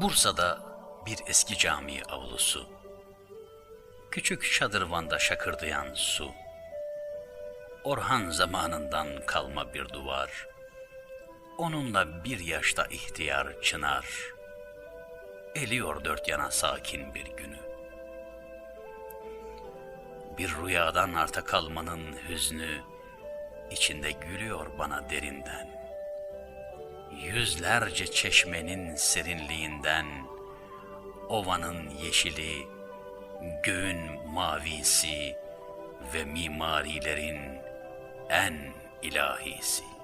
Bursa'da bir eski cami avlusu. Küçük şadırvanda şakırdayan su. Orhan zamanından kalma bir duvar. Onunla bir yaşta ihtiyar çınar. Eliyor dört yana sakin bir günü. Bir rüyadan arta kalmanın hüznü, içinde gülüyor bana derinden. Yüzlerce çeşmenin serinliğinden, ovanın yeşili, göğün mavisi ve mimarilerin en ilahisi.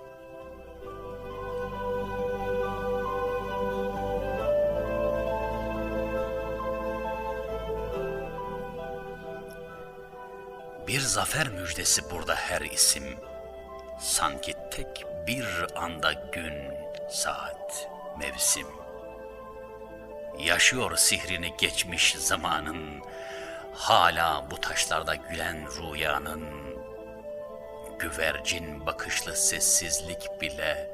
Bir zafer müjdesi burada her isim. Sanki tek bir anda gün, saat, mevsim. Yaşıyor sihrini geçmiş zamanın, hala bu taşlarda gülen rüyanın, güvercin bakışlı sessizlik bile,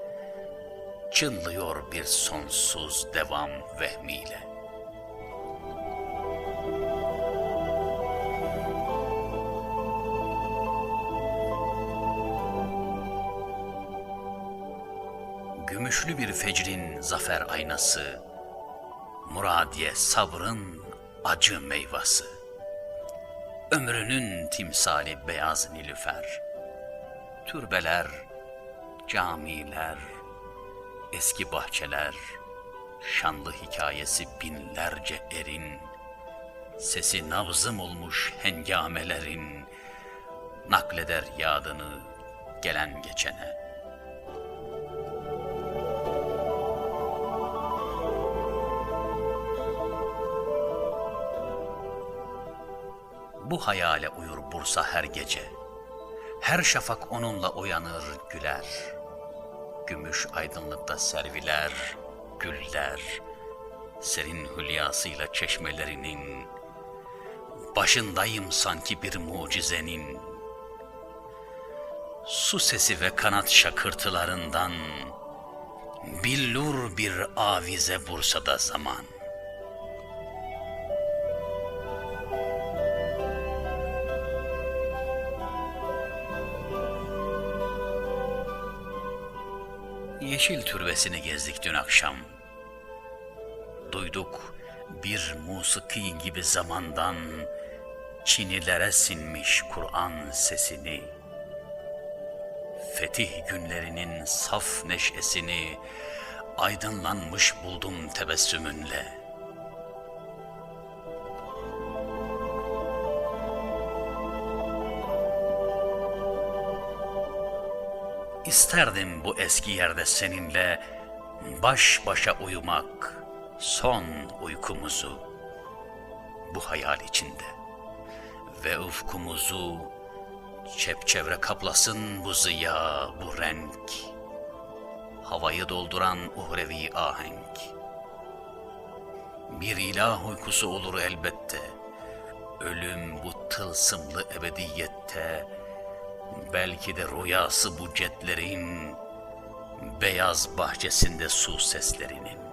çınlıyor bir sonsuz devam vehmiyle. Gümüşlü bir fecrin zafer aynası, Muradiye sabrın acı meyvası. Ömrünün timsali beyaz nilüfer. Türbeler, camiler, eski bahçeler, şanlı hikayesi binlerce erin, sesi navzım olmuş hengamelerin, nakleder yadını gelen geçene.'' Bu hayale uyur Bursa her gece. Her şafak onunla uyanır güler. Gümüş aydınlıkta serviler, güller. Serin hülyasıyla çeşmelerinin. Başındayım sanki bir mucizenin. Su sesi ve kanat şakırtılarından. Billur bir avize Bursa'da zaman. Yeşil türbesini gezdik dün akşam. Duyduk bir musiki gibi zamandan Çinilere sinmiş Kur'an sesini. Fetih günlerinin saf neşesini aydınlanmış buldum tebessümünle. İsterdim bu eski yerde seninle baş başa uyumak, son uykumuzu bu hayal içinde. Ve ufkumuzu çepçevre kaplasın bu ziya, bu renk, havayı dolduran uhrevi ahenk. Bir ilah uykusu olur elbette, ölüm bu tılsımlı ebediyette, Belki de rüyası bu cetlerin, beyaz bahçesinde su seslerinin.